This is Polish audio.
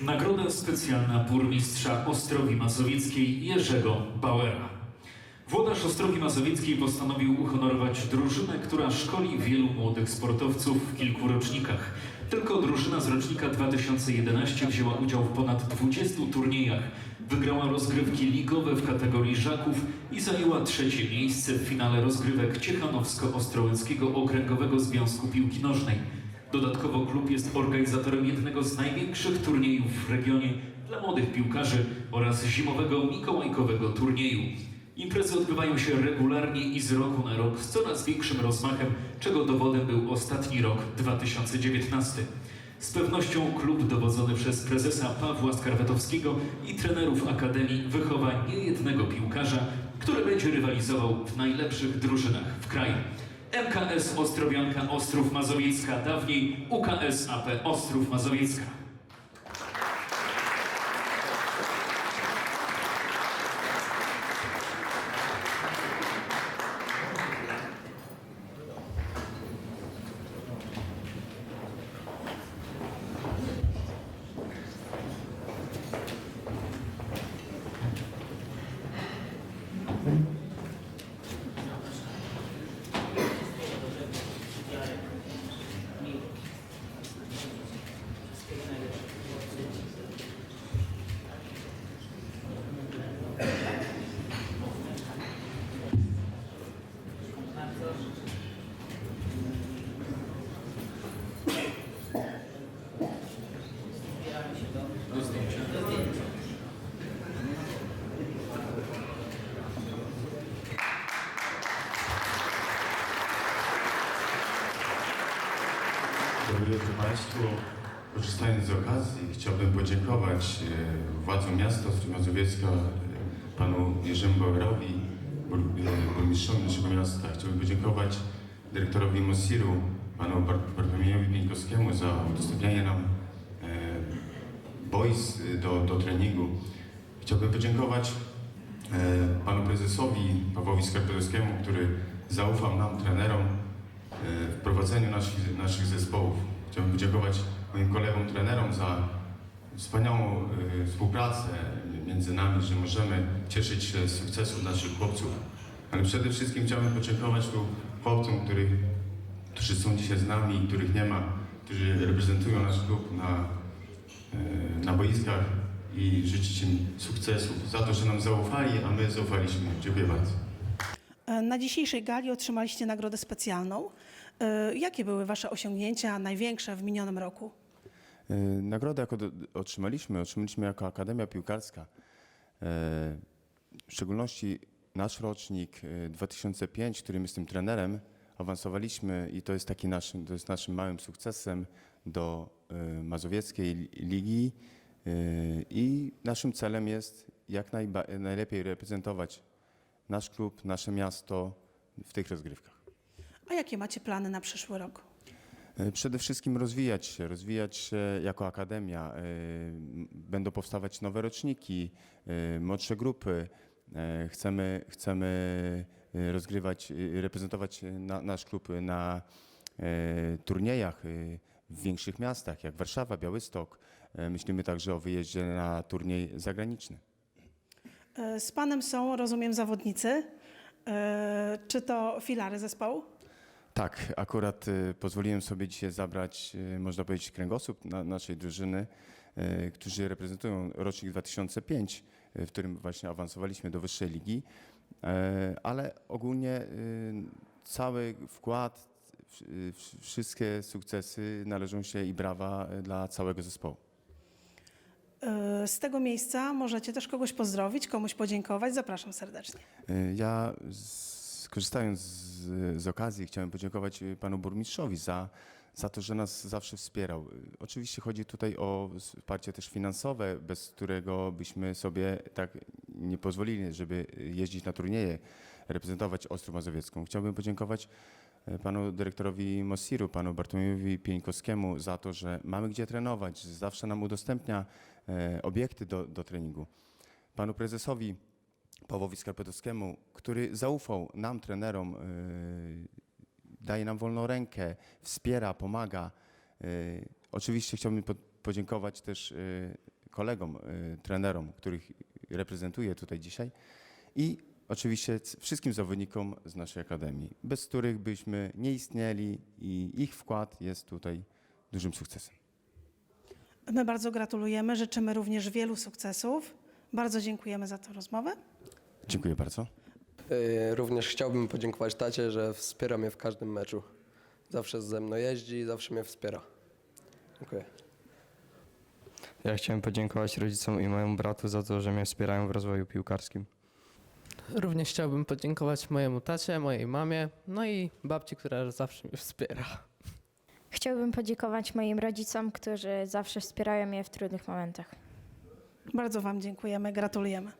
Nagroda specjalna burmistrza Ostrowi Mazowieckiej Jerzego Bauera. Włodarz Ostrowi Mazowieckiej postanowił uhonorować drużynę, która szkoli wielu młodych sportowców w kilku rocznikach. Tylko drużyna z rocznika 2011 wzięła udział w ponad 20 turniejach. Wygrała rozgrywki ligowe w kategorii żaków i zajęła trzecie miejsce w finale rozgrywek Ciechanowsko-Ostrołęckiego Okręgowego Związku Piłki Nożnej. Dodatkowo klub jest organizatorem jednego z największych turniejów w regionie dla młodych piłkarzy oraz zimowego mikołajkowego turnieju. Imprezy odbywają się regularnie i z roku na rok z coraz większym rozmachem, czego dowodem był ostatni rok 2019. Z pewnością klub dowodzony przez prezesa Pawła Skarwetowskiego i trenerów Akademii wychowa niejednego piłkarza, który będzie rywalizował w najlepszych drużynach w kraju. MKS Ostrowianka Ostrów Mazowiecka, dawniej UKS AP Ostrów Mazowiecka. Do zdjęcia. Dobry wieczór Państwu. Korzystając z okazji, chciałbym podziękować e, władzom miasta Ostrów Mazowiecka, e, panu Jerzemu Bauerowi, bur- e, burmistrzowi naszego miasta. Chciałbym podziękować dyrektorowi Mosiru, panu Bar- Bartłomiejowi Pieńkowskiemu za udostępnianie nam boisk e, do, do treningu. Chciałbym podziękować e, panu prezesowi Pawłowi Skarpetowskiemu, który zaufał nam, trenerom, e, w prowadzeniu naszych, naszych zespołów. Chciałbym podziękować moim kolegom trenerom za wspaniałą e, współpracę między nami, że możemy cieszyć się z sukcesów naszych chłopców. Ale przede wszystkim chciałbym podziękować tu chłopcom, których, którzy są dzisiaj z nami których nie ma, którzy reprezentują nasz klub na, na boiskach i życzyć im sukcesów za to, że nam zaufali, a my zaufaliśmy. Dziękuję bardzo. E, Na dzisiejszej gali otrzymaliście nagrodę specjalną. E, Jakie były Wasze osiągnięcia największe w minionym roku? E, Nagrodę, jaką otrzymaliśmy, otrzymaliśmy jako Akademia Piłkarska. E, W szczególności nasz rocznik e, 2005, którym jestem trenerem, awansowaliśmy i to jest taki naszym, to jest naszym małym sukcesem do e, Mazowieckiej Li- Ligi E, i naszym celem jest jak najlepiej reprezentować nasz klub, nasze miasto w tych rozgrywkach. A jakie macie plany na przyszły rok? E, Przede wszystkim rozwijać się, rozwijać się jako akademia. Będą powstawać nowe roczniki, młodsze grupy. Chcemy, chcemy rozgrywać, e, reprezentować na, nasz klub na e, turniejach w większych miastach, jak Warszawa, Białystok. E, Myślimy także o wyjeździe na turniej zagraniczny. E, Z Panem są, rozumiem, zawodnicy. Czy to filary zespołu? Tak, akurat y, pozwoliłem sobie dzisiaj zabrać, y, można powiedzieć, kręgosłup na, naszej drużyny, y, którzy reprezentują rocznik 2005, y, w którym właśnie awansowaliśmy do wyższej ligi, ale ogólnie y, cały wkład, w- w- wszystkie sukcesy należą się i brawa y, dla całego zespołu. E, Z tego miejsca możecie też kogoś pozdrowić, komuś podziękować. Zapraszam serdecznie. Y, Ja z, korzystając z, z okazji chciałem podziękować y, panu burmistrzowi za, za to, że nas zawsze wspierał. Y, Oczywiście chodzi tutaj o wsparcie też finansowe, bez którego byśmy sobie tak nie pozwolili, żeby jeździć na turnieje, reprezentować Ostrów Mazowiecką. Chciałbym podziękować y, panu dyrektorowi Mosiru, panu Bartłomiejowi Pieńkowskiemu za to, że mamy gdzie trenować, zawsze nam udostępnia e, obiekty do, do treningu. Panu prezesowi Pawłowi Skarpetowskiemu, który zaufał nam, trenerom, yy, daje nam wolną rękę, wspiera, pomaga. Oczywiście chciałbym po- podziękować też kolegom, trenerom, których reprezentuję tutaj dzisiaj i oczywiście wszystkim zawodnikom z naszej akademii, bez których byśmy nie istnieli i ich wkład jest tutaj dużym sukcesem. My bardzo gratulujemy, życzymy również wielu sukcesów. Bardzo dziękujemy za tę rozmowę. Dziękuję bardzo. Y, Również chciałbym podziękować tacie, że wspiera mnie w każdym meczu. Zawsze ze mną jeździ, zawsze mnie wspiera. Dziękuję. Ja chciałem podziękować rodzicom i mojemu bratu za to, że mnie wspierają w rozwoju piłkarskim. Również chciałbym podziękować mojemu tacie, mojej mamie, no i babci, która zawsze mnie wspiera. Chciałbym podziękować moim rodzicom, którzy zawsze wspierają mnie w trudnych momentach. Bardzo Wam dziękujemy, gratulujemy.